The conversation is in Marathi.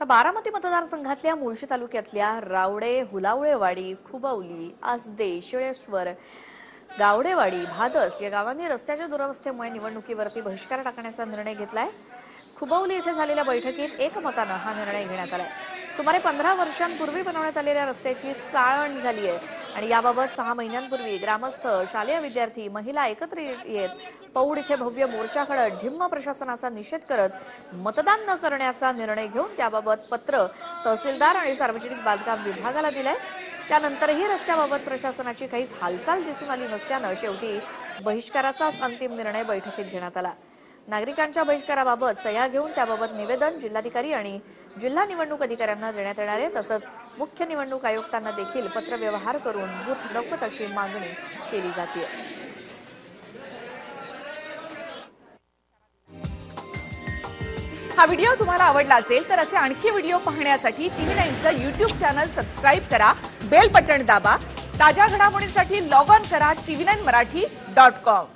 तर बारामती मतदारसंघातल्या मुळशी तालुक्यातल्या रावडे हुलावळेवाडी खुबवली आसदे शिळेश्वर गावडेवाडी भादस या गावांनी रस्त्याच्या दुरवस्थेमुळे निवडणुकीवरती बहिष्कार टाकण्याचा निर्णय घेतलाय. खुबवली इथे झालेल्या बैठकीत एकमतानं हा निर्णय घेण्यात आलाय. सुमारे पंधरा वर्षांपूर्वी बनवण्यात आलेल्या रस्त्याची चाळण झाली आहे आणि याबाबत सहा महिन्यांपूर्वी ग्रामस्थ शालेय विद्यार्थी महिला एकत्र येत पौड इथे भव्य मोर्चा काढत ढिम्म प्रशासनाचा निषेध करत मतदान न करण्याचा निर्णय घेऊन त्याबाबत पत्र तहसीलदार आणि सार्वजनिक बांधकाम विभागाला दिलंय. त्यानंतरही रस्त्याबाबत प्रशासनाची काहीच हालचाल दिसून आली नसल्यानं शेवटी बहिष्काराचाच अंतिम निर्णय बैठकीत घेण्यात आला. नागरिकांच्या बहिष्काराबाबत सह्या घेऊन त्याबाबत निवेदन जिल्हाधिकारी आणि जिल्हा निवडणूक अधिकाऱ्यांना देण्यात येणार आहे. तसंच मुख्य निवडणूक आयुक्तांना देखील पत्रव्यवहार करून बूथ नकोत अशी मागणी केली जाते. हा व्हिडिओ तुम्हाला आवडला असेल तर असे आणखी व्हिडिओ पाहण्यासाठी टीव्ही नाईनचं युट्यूब चॅनल सबस्क्राईब करा बेल बटन दाबा ताज्या घडामोडींसाठी लॉग ऑन करा TV nine Marathi dot com.